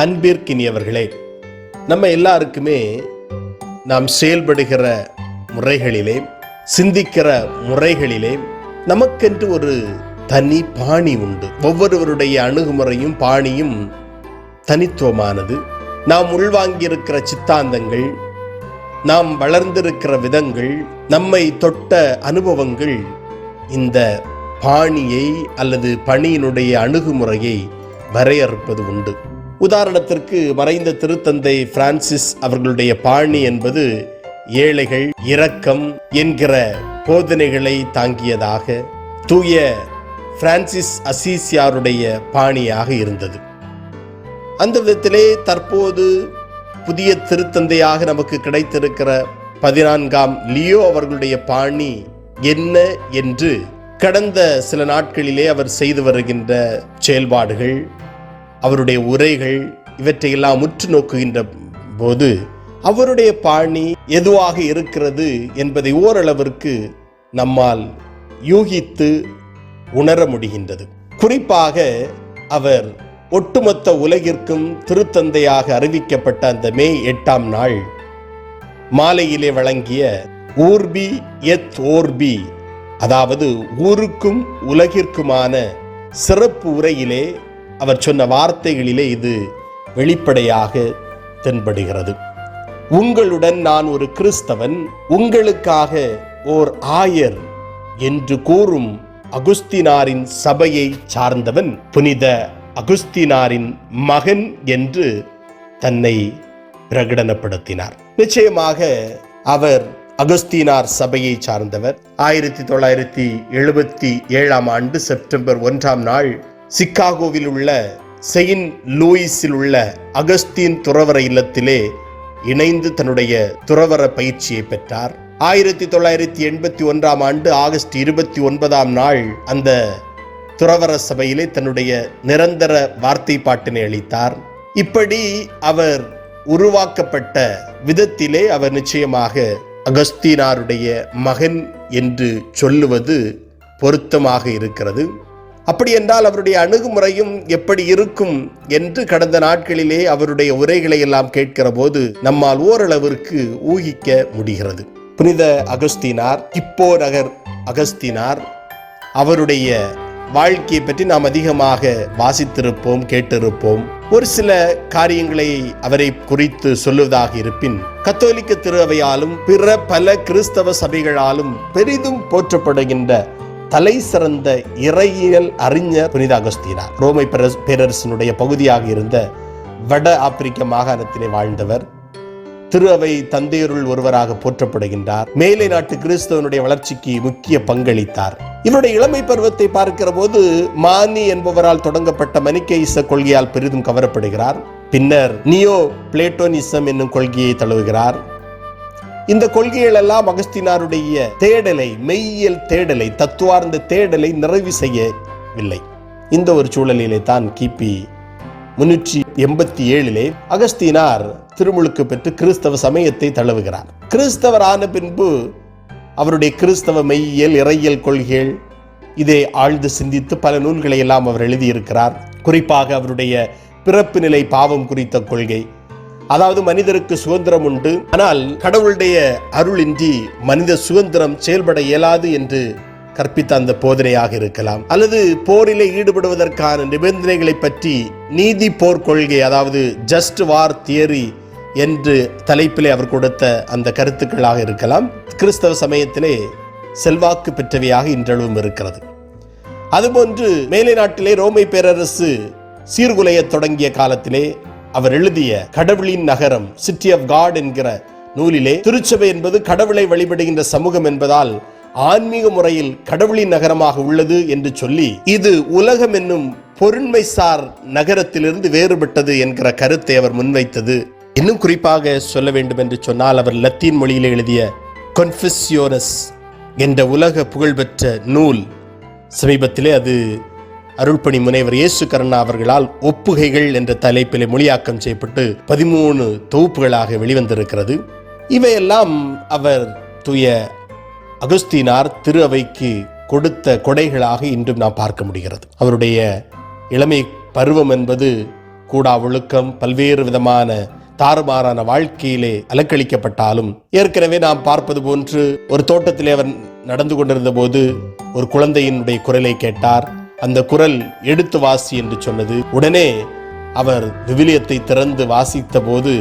அன்பிற்கினியவர்களே நம்ம எல்லாருக்குமே நாம் செயல்படுகிற முறைகளிலே சிந்திக்கிற முறைகளிலே நமக்கென்று ஒரு தனி பாணி உண்டு. ஒவ்வொருவருடைய அணுகுமுறையும் பாணியும் தனித்துவமானது. நாம் உள்வாங்கியிருக்கிற சித்தாந்தங்கள் நாம் வளர்ந்திருக்கிற விதங்கள் நம்மை தொட்ட அனுபவங்கள் இந்த பாணியை அல்லது பணியினுடைய அணுகுமுறையை வரையறுப்பது உண்டு. உதாரணத்திற்கு மறைந்த திருத்தந்தை பிரான்சிஸ் அவர்களுடைய பாணி என்பது ஏழைகள் இரக்கம் என்கிற போதனைகளை தாங்கியதாக தூய பிரான்சிஸ் அசீசியாருடைய பாணியாக இருந்தது. அந்த விதத்திலே தற்போது புதிய திருத்தந்தையாக நமக்கு கிடைத்திருக்கிற பதினான்காம் லியோ அவர்களுடைய பாணி என்ன என்று கடந்த சில நாட்களிலே அவர் செய்து வருகின்ற செயல்பாடுகள் அவருடைய உரைகள் இவற்றையெல்லாம் உற்று நோக்குகின்ற போது அவருடைய பாணி எதுவாக இருக்கிறது என்பதை ஓரளவிற்கு நம்மால் யூகித்து உணர முடிகின்றது. குறிப்பாக அவர் ஒட்டுமொத்த உலகிற்கும் திருத்தந்தையாக அறிவிக்கப்பட்ட அந்த மே எட்டாம் நாள் மாலையிலே வழங்கிய ஊர்பி எத் ஓர்பி அதாவது ஊருக்கும் உலகிற்குமான சிறப்பு உரையிலே அவர் சொன்ன வார்த்தைகளிலே இது வெளிப்படையாக தென்படுகிறது. உங்களுடன் நான் ஒரு கிறிஸ்தவன் உங்களுக்காக ஓர் ஆயர் என்று கூறும் அகுஸ்தினாரின் சபையை சார்ந்தவன் புனித அகுஸ்தினாரின் மகன் என்று தன்னை பிரகடனப்படுத்தினார். நிச்சயமாக அவர் அகஸ்தீனார் சபையை சார்ந்தவர். ஆயிரத்தி தொள்ளாயிரத்தி எழுபத்தி ஏழாம் ஆண்டு செப்டம்பர் ஒன்றாம் நாள் சிக்காகோவில் உள்ள செயின்ட் லூயிஸில் உள்ள அகஸ்தீன் துறவர இல்லத்திலே இணைந்து தன்னுடைய துறவர பயிற்சியை பெற்றார். ஆயிரத்தி தொள்ளாயிரத்தி எண்பத்தி ஒன்றாம் ஆண்டு ஆகஸ்ட் இருபத்தி ஒன்பதாம் நாள் அந்த துறவர சபையிலே தன்னுடைய நிரந்தர வார்த்தை பாட்டினை அளித்தார். இப்படி அவர் உருவாக்கப்பட்ட விதத்திலே அவர் நிச்சயமாக அகஸ்தீனாருடைய மகன் என்று சொல்லுவது பொருத்தமாக இருக்கிறது. அப்படி என்றால் அவருடைய அணுகுமுறையும் எப்படி இருக்கும் என்று கடந்த நாட்களிலே அவருடைய உரைகளை எல்லாம் கேட்கிற போது நம்மால் ஓரளவிற்கு ஊகிக்க முடிகிறது. புனித அகஸ்தினார் இப்போ நகர் அகஸ்தினார் அவருடைய வாழ்க்கையை பற்றி நாம் அதிகமாக வாசித்திருப்போம் கேட்டிருப்போம். ஒரு சில காரியங்களை அவரை குறித்து சொல்லுவதாக இருப்பின் கத்தோலிக்க திருவையாலும் பிற பல கிறிஸ்தவ சபைகளாலும் பெரிதும் போற்றப்படுகின்ற தலை சிறந்த இறையியல் அறிஞர் புனித அகஸ்தீனார் ரோமை பேரரசு- பேரரசினுடைய பகுதியாக இருந்த வட ஆப்பிரிக்க மாகாணத்திலே வாழ்ந்தவர். திரு அவை தந்தையருள் ஒருவராக போற்றப்படுகின்றார். மேலை நாட்டு கிறிஸ்தவனுடைய வளர்ச்சிக்கு முக்கிய பங்களித்தார். இவருடைய இளமை பருவத்தை பார்க்கிற போது மானி என்பவரால் தொடங்கப்பட்ட மணிக்கேச கொள்கையால் பெரிதும் கவரப்படுகிறார். பின்னர் நியோ பிளேட்டோனிசம் என்னும் கொள்கையை தழுவுகிறார். இந்த கொள்கைகள் எல்லாம் அகஸ்தினாருடைய தேடலை மெய்யியல் தேடலை தத்துவார்ந்த தேடலை நிறைவு செய்யவில்லை. இந்த ஒரு சூழலிலே தான் கிபி முன்னூற்றி எண்பத்தி ஏழிலே அகஸ்தீனார் திருமுழுக்கு பெற்று கிறிஸ்தவ சமயத்தை தழுவுகிறார். கிறிஸ்தவர் ஆன பின்பு அவருடைய கிறிஸ்தவ மெய்யியல் இறையியல் கொள்கைகள் இதை ஆழ்ந்து சிந்தித்து பல நூல்களை எல்லாம் அவர் எழுதியிருக்கிறார். குறிப்பாக அவருடைய பிறப்பு நிலை பாவம் குறித்த கொள்கை அதாவது மனிதருக்கு சுதந்திரம் உண்டு. ஆனால் கடவுளுடைய அருளின்றி மனித சுதந்திரம் செயல்பட இயலாது என்று கற்பித்த அந்த போதனையாக இருக்கலாம். அல்லது போரிலே ஈடுபடுவதற்கான நிபந்தனைகளை பற்றி நீதி போர் கொள்கை அதாவது ஜஸ்ட் வார் தியரி என்று தலைப்பிலே அவர் கொடுத்த அந்த கருத்துக்களாக இருக்கலாம். கிறிஸ்தவ சமயத்திலே செல்வாக்கு பெற்றவையாக இன்றளவும் இருக்கிறது. அதுபோன்று மேலை நாட்டிலே ரோமை பேரரசு சீர்குலையத் தொடங்கிய காலத்திலே அவர் எழுதிய கடவுளின் நகரம் சிட்டி ஆஃப் காட் என்கிற நூலிலே திருச்சபை என்பது கடவுளை வழிபடுகின்ற சமூகம் என்பதால் ஆன்மீக முறையில் கடவுளின் நகரமாக உள்ளது என்று சொல்லி இது உலகம் என்னும் பொருண்மைசார் நகரத்திலிருந்து வேறுபட்டது என்கிற கருத்தை அவர் முன்வைத்தது. இன்னும் குறிப்பாக சொல்ல வேண்டும் என்று சொன்னால் அவர் லத்தீன் மொழியில் எழுதிய கொன்ஃபிஸ்யோனஸ் என்ற உலக புகழ்பெற்ற நூல். சமீபத்திலே அது அருள்பணி முனைவர் இயேசு கருணா அவர்களால் ஒப்புகைகள் என்ற தலைப்பிலே மொழியாக்கம் செய்யப்பட்டு பதிமூணு தொகுப்புகளாக வெளிவந்திருக்கிறது. இவையெல்லாம் அவர் தூய அகஸ்தீனார் திரு அவைக்கு கொடுத்த கொடைகளாக இன்றும் நாம் பார்க்க முடிகிறது. அவருடைய இளமை பருவம் என்பது கூடா ஒழுக்கம் பல்வேறு விதமான தாறுமாறான வாழ்க்கையிலே அலக்களிக்கப்பட்டாலும் ஏற்கனவே நாம் பார்ப்பது போன்று ஒரு தோட்டத்திலே அவர் நடந்து கொண்டிருந்த போது ஒரு குழந்தையினுடைய குரலை கேட்டார். அந்த குரல் எடுத்து வாசி என்று சொன்னது. உடனே அவர் விவிலியத்தை திறந்து வாசித்த போது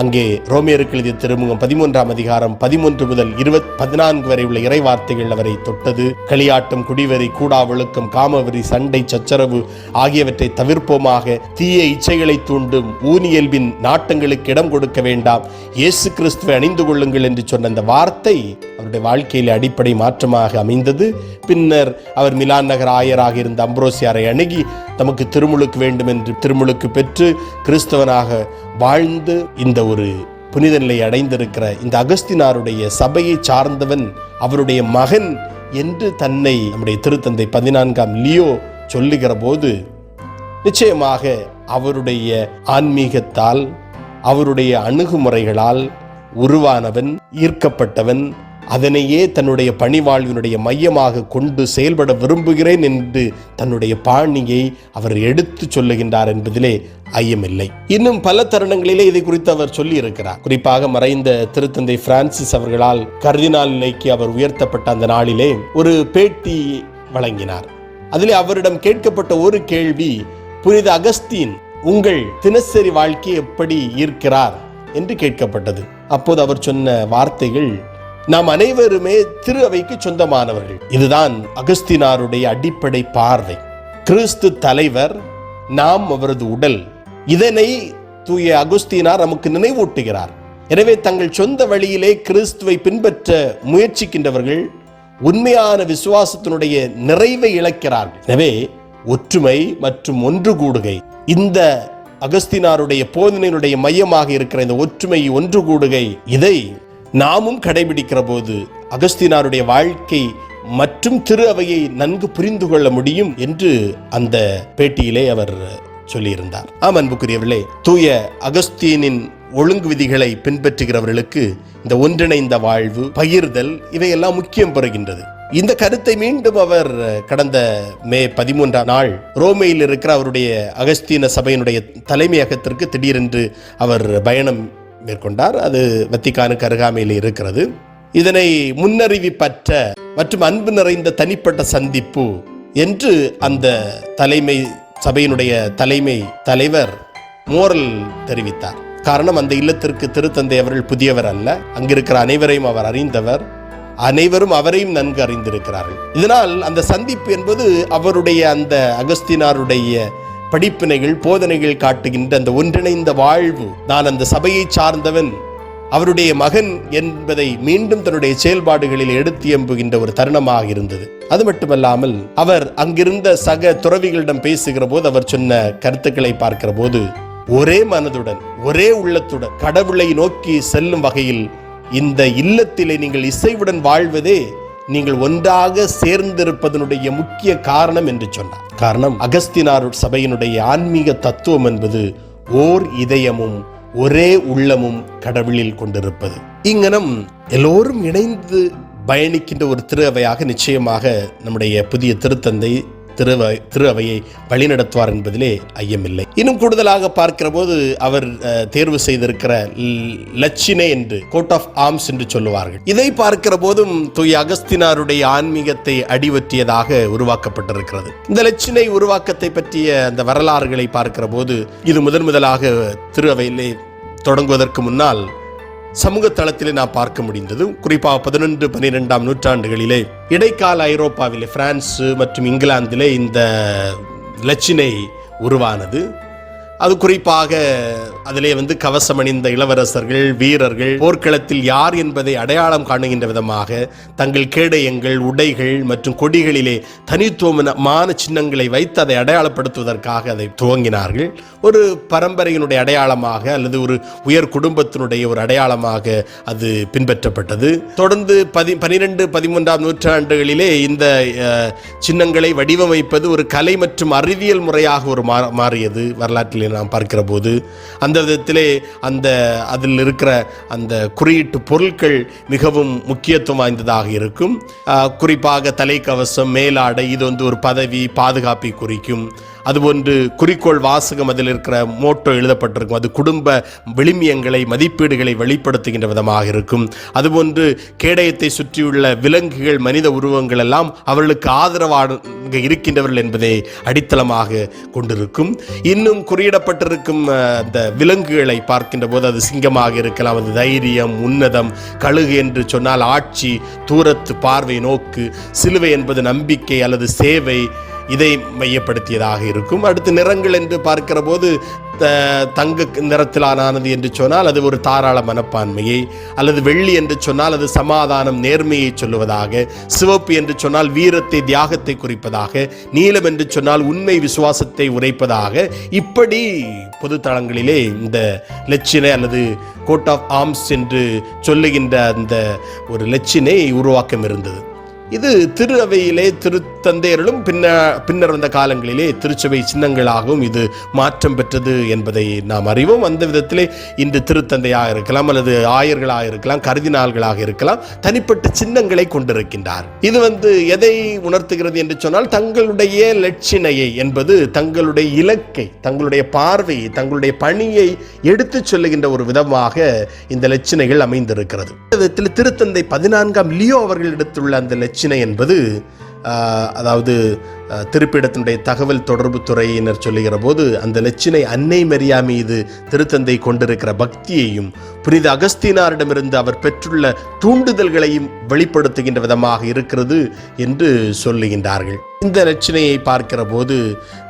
அங்கே ரோமியருக்கு எழுதிய திருமுகம் பதிமூன்றாம் அதிகாரம் பதிமூன்று முதல் இருபத் பதினான்கு வரை உள்ள இறை வார்த்தைகள் அவரை தொட்டது. களியாட்டம் குடிவெறி கூடா ஒழுக்கம் காமவெறி சண்டை சச்சரவு ஆகியவற்றை தவிர்ப்போமாக தீய இச்சைகளை தூண்டும் ஊனியல்பின் நாட்டங்களுக்கு இடம் கொடுக்க வேண்டாம். இயேசு கிறிஸ்துவை அணிந்து கொள்ளுங்கள் என்று சொன்ன அந்த வார்த்தை அவருடைய வாழ்க்கையில் அடிப்படை மாற்றமாக அமைந்தது. பின்னர் அவர் மிலான் நகர் ஆயராக இருந்த அம்ப்ரோசியாரை அணுகி தமக்கு திருமுழுக்கு வேண்டும் என்று திருமுழுக்கு பெற்று கிறிஸ்தவனாக வாழ்ந்து இந்த ஒரு புனித நிலை அடைந்திருக்கிற இந்த அகஸ்தினாருடைய சபையை சார்ந்தவன் அவருடைய மகன் என்று தன்னை நம்முடைய திருத்தந்தை பதினான்காம் லியோ சொல்லுகிற போது நிச்சயமாக அவருடைய ஆன்மீகத்தால் அவருடைய அணுகுமுறைகளால் உருவானவன் ஈர்க்கப்பட்டவன் அதனையே தன்னுடைய பணிவாழ்வினுடைய மையமாக கொண்டு செயல்பட விரும்புகிறேன் என்று தன்னுடைய பாணியை அவர் எடுத்து சொல்லுகின்றார் என்பதிலே ஐயமில்லை. இன்னும் பல தருணங்களிலே இதை குறித்து அவர் சொல்லி இருக்கிறார் குறிப்பாக மறைந்த திருத்தந்தை பிரான்சிஸ் அவர்களால் கர்தினால் நிலைக்கு அவர் உயர்த்தப்பட்ட அந்த நாளிலே ஒரு பேட்டி வழங்கினார். அதிலே அவரிடம் கேட்கப்பட்ட ஒரு கேள்வி புனித அகஸ்தீன் உங்கள் தினசரி வாழ்க்கையை எப்படி ஈர்க்கிறார் என்று கேட்கப்பட்டது. அப்போது அவர் சொன்ன வார்த்தைகள் நாம் அனைவருமே திரு அவைக்கு சொந்தமானவர்கள். இதுதான் அகஸ்தினாருடைய அடிப்படை பார்வை. கிறிஸ்து தலைவர் நாம் அவரது உடல். இதனை தூய அகுஸ்தீனார் நமக்கு நினைவூட்டுகிறார். எனவே தங்கள் சொந்த வழியிலே கிறிஸ்துவை பின்பற்ற முயற்சிக்கின்றவர்கள் உண்மையான விசுவாசத்தினுடைய நிறைவை இழக்கிறார்கள். எனவே ஒற்றுமை மற்றும் ஒன்று கூடுகை. இந்த அகஸ்தினாருடைய போதனையினுடைய மையமாக இருக்கிற இந்த ஒற்றுமை ஒன்று கூடுகை. இதை நாமும் கடைபிடிக்கிற போது அகஸ்தினாருடைய வாழ்க்கை மற்றும் திரு அவையை நன்கு புரிந்து கொள்ள முடியும் என்று அந்த பேட்டியிலே அவர் சொல்லியிருந்தார். ஆம் அன்புக்குரியவர்களே தூய அகஸ்தீனின் ஒழுங்கு விதிகளை பின்பற்றுகிறவர்களுக்கு இந்த ஒன்றிணைந்த வாழ்வு பகிர்தல் இவையெல்லாம் முக்கியம் பெறுகின்றது. இந்த கருத்தை மீண்டும் அவர் கடந்த மே பதிமூன்றாம் நாள் ரோமையில் இருக்கிற அவருடைய அகஸ்தீன சபையினுடைய தலைமையகத்திற்கு திடீரென்று அவர் பயணம் மேற்கொண்டார். அது வத்திக்கானுக்கு அருகாமையில் இருக்கிறது. இதனை முன்னறிவிப்பற்ற மற்றும் அன்பு நிறைந்த தனிப்பட்ட சந்திப்பு என்று அந்த தலைமை சபையினுடைய தலைமை தலைவர் மோரல் தெரிவித்தார். காரணம் அந்த இல்லத்திற்கு திருத்தந்தை அவர்கள் புதியவர் அல்ல. அங்கிருக்கிற அனைவரையும் அவர் அறிந்தவர். அனைவரும் அவரையும் நன்கு அறிந்திருக்கிறார்கள். இதனால் அந்த சந்திப்பு என்பது அவருடைய அந்த அகஸ்தினாருடைய படிப்பினைகள் போதனைகள் காட்டுகின்ற அந்த ஒன்றிணைந்த வாழ்வு. நான் அந்த சபையை சார்ந்தவன். அவருடைய மகன் என்பதை மீண்டும் தன்னுடைய செயல்பாடுகளில் எடுத்து எம்புகின்ற ஒரு தருணமாக இருந்தது. அது மட்டுமல்லாமல் அவர் அங்கிருந்த சக துறவிகளிடம் பேசுகிற போது அவர் சொன்ன கருத்துக்களை பார்க்கிற போது ஒரே மனதுடன் ஒரே உள்ளத்துடன் கடவுளை நோக்கி செல்லும் வகையில் இந்த இல்லத்திலே நீங்கள் இசைவுடன் வாழ்வதே நீங்கள் ஒன்றாக சேர்ந்திருப்பதனுடைய முக்கிய காரணம் என்று சொன்னார். காரணம்? அகஸ்தினார் சபையினுடைய ஆன்மீக தத்துவம் என்பது ஓர் இதயமும் ஒரே உள்ளமும் கடவுளில் கொண்டிருப்பது. இங்கனம் எல்லோரும் இணைந்து பயணிக்கின்ற ஒரு திரு அவையாக நிச்சயமாக நம்முடைய புதிய திருத்தந்தை திரு திரு அவையை வழிநடத்துவார் என்பதிலே ஐயமில்லை. இன்னும் கூடுதலாக பார்க்கிற போது அவர் அஹ், தேர்வு செய்திருக்கிற ல்- லட்சினை என்று கோட் ஆஃப் ஆர்ம்ஸ் என்று சொல்லுவார்கள். இதை பார்க்கிற போதும் தூய அகஸ்தினாருடைய ஆன்மீகத்தை அடிவற்றியதாக உருவாக்கப்பட்டிருக்கிறது. இந்த லட்சினை உருவாக்கத்தை பற்றிய அந்த வரலாறுகளை பார்க்கிற போது இது முதன் முதலாக திரு அவையிலே தொடங்குவதற்கு முன்னால் சமூக தளத்திலே நான் பார்க்க முடிந்தது குறிப்பாக பதினொன்று பன்னிரெண்டாம் நூற்றாண்டுகளிலே இடைக்கால ஐரோப்பாவிலே பிரான்ஸு மற்றும் இங்கிலாந்திலே இந்த லட்சினை உருவானது. அது குறிப்பாக அதிலே வந்து கவசம் அணிந்த இளவரசர்கள் வீரர்கள் போர்க்களத்தில் யார் என்பதை அடையாளம் காணுகின்ற விதமாக தங்கள் கேடயங்கள் உடைகள் மற்றும் கொடிகளிலே தனித்துவமான சின்னங்களை வைத்து அதை அடையாளப்படுத்துவதற்காக அதை துவங்கினார்கள். ஒரு பரம்பரையினுடைய அடையாளமாக அல்லது ஒரு உயர் குடும்பத்தினுடைய ஒரு அடையாளமாக அது பின்பற்றப்பட்டது. தொடர்ந்து பதி பனிரெண்டு பதிமூன்றாம் நூற்றாண்டுகளிலே இந்த சின்னங்களை வடிவமைப்பது ஒரு கலை மற்றும் அறிவியல் முறையாக ஒரு மாறியது. வரலாற்றில் நாம் பார்க்கிற போது அந்த விதத்திலே அந்த அதில் இருக்கிற அந்த குறியீட்டு பொருட்கள் மிகவும் முக்கியத்துவம் வாய்ந்ததாக இருக்கும். ஆஹ், குறிப்பாக தலைக்கவசம் மேலாடை இது வந்து ஒரு பதவி பாதுகாப்பை குறிக்கும். அது ஒன்று குறிக்கோள் வாசகம் அதில் இருக்கிற மோட்டோ எழுதப்பட்டிருக்கும். அது குடும்ப விளிமியங்களை மதிப்பீடுகளை வெளிப்படுத்துகின்ற விதமாக இருக்கும். அதுபோன்று கேடயத்தை சுற்றியுள்ள விலங்குகள் மனித உருவங்கள் எல்லாம் அவர்களுக்கு ஆதரவாக இருக்கின்றவர்கள் என்பதை அடித்தளமாக கொண்டிருக்கும். இன்னும் குறியிடப்பட்டிருக்கும் அந்த விலங்குகளை பார்க்கின்ற போது அது சிங்கமாக இருக்கலாம். அது தைரியம் உன்னதம் கழுகு என்று சொன்னால் ஆட்சி தூரத்து பார்வை நோக்கு சிலுவை என்பது நம்பிக்கை அல்லது சேவை இதை மையப்படுத்தியதாக இருக்கும். அடுத்து நிறங்கள் என்று பார்க்கிற போது த- தங்க நிறத்திலானது என்று சொன்னால் அது ஒரு தாராள மனப்பான்மையை அல்லது வெள்ளி என்று சொன்னால் அது சமாதானம் நேர்மையை சொல்லுவதாக சிவப்பு என்று சொன்னால் வீரத்தை தியாகத்தை குறிப்பதாக நீலம் என்று சொன்னால் உண்மை விசுவாசத்தை உரைப்பதாக. இப்படி பொது தளங்களிலே இந்த லட்சினை அல்லது கோட் ஆஃப் ஆர்ம்ஸ் என்று சொல்லுகின்ற அந்த ஒரு லட்சினை உருவாக்கம் இருந்தது. இது திரு அவையிலே திருத்தந்தையர்களும் பின்ன பின்னர் வந்த காலங்களிலே திருச்சபை சின்னங்களாகவும் இது மாற்றம் பெற்றது என்பதை நாம் அறிவோம். அந்த விதத்திலே இன்று திருத்தந்தையாக இருக்கலாம் அல்லது ஆயர்களாக இருக்கலாம் கருதினாள்களாக இருக்கலாம் தனிப்பட்ட சின்னங்களை கொண்டிருக்கின்றார். இது வந்து எதை உணர்த்துகிறது என்று சொன்னால் தங்களுடைய லட்சினையை என்பது தங்களுடைய இலக்கை தங்களுடைய பார்வையை தங்களுடைய பணியை எடுத்துச் சொல்லுகின்ற ஒரு விதமாக இந்த லட்சணைகள் அமைந்திருக்கிறது. இந்த விதத்தில் திருத்தந்தை பதினான்காம் லியோ அவர்கள் எடுத்துள்ள அந்த பிரச்சனை என்பது அதாவது திருப்பிடத்தினுடைய தகவல் தொடர்பு துறையினர் சொல்லுகிற போது அந்த லட்சணை அன்னை மரியா மீது திருத்தந்தை கொண்டிருக்கிற பக்தியையும் புனித அகஸ்தீனாரிடமிருந்து அவர் பெற்றுள்ள தூண்டுதல்களையும் வெளிப்படுத்துகின்ற விதமாக இருக்கிறது என்று சொல்லுகின்றார்கள். இந்த லட்சணையை பார்க்கிற போது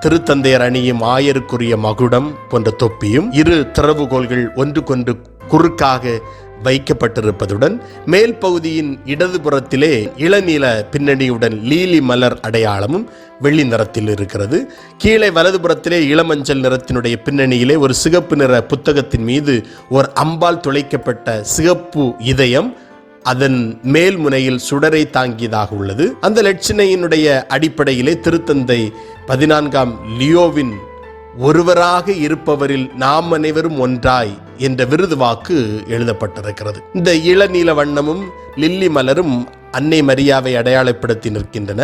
திருத்தந்தையர் அணியும் ஆயருக்குரிய மகுடம் போன்ற தொப்பியும் இரு திறவுகோள்கள் ஒன்றுக்கொன்று குறுக்காக வைக்கப்பட்டிருப்பதுடன் மேல் பகுதியின் இடதுபுறத்திலே இளநீல பின்னணியுடன் லீலி மலர் அடையாளமும் வெள்ளி நிறத்தில் இருக்கிறது. கீழே வலதுபுறத்திலே இளமஞ்சள் நிறத்தினுடைய பின்னணியிலே ஒரு சிகப்பு நிற புத்தகத்தின் மீது ஒரு அம்பால் துளைக்கப்பட்ட சிகப்பு இதயம் அதன் மேல் முனையில் சுடரை தாங்கியதாக உள்ளது. அந்த லட்சணையினுடைய அடிப்படையிலே திருத்தந்தை பதினான்காம் லியோவின் ஒருவராக இருப்பவரில் நாம் அனைவரும் ஒன்றாய் என்ற விருது வாக்கு எழுதப்பட்டிருக்கிறது. இந்த இளநீல வண்ணமும் லில்லி மலரும் அன்னை மரியாவை அடையாளப்படுத்தி நிற்கின்றன.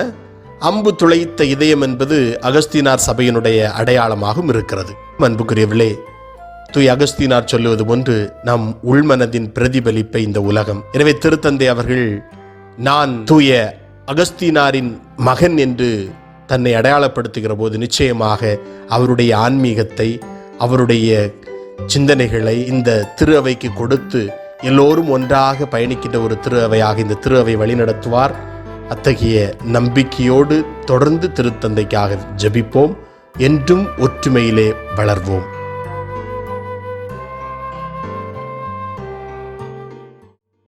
அம்பு துளைத்த இதயம் என்பது அகஸ்தீனார் சபையினுடைய அடையாளமாகவும் இருக்கிறது. அன்புக்குரியவர்களே தூய் அகஸ்தீனார் சொல்லுவது போன்று நம் உள்மனதின் பிரதிபலிப்பை இந்த உலகம். எனவே திருத்தந்தை அவர்கள் நான் தூய அகஸ்தீனாரின் மகன் என்று தன்னை அடையாளப்படுத்துகிற போது நிச்சயமாக அவருடைய ஆன்மீகத்தை அவருடைய சிந்தனைகளை இந்த திரு அவைக்கு கொடுத்து எல்லோரும் ஒன்றாக பயணிக்கின்ற ஒரு திரு அவையாக இந்த திரு அவை வழிநடத்துவார். அத்தகைய நம்பிக்கையோடு தொடர்ந்து திருத்தந்தைக்காக ஜபிப்போம். என்றும் ஒற்றுமையிலே வளர்வோம்.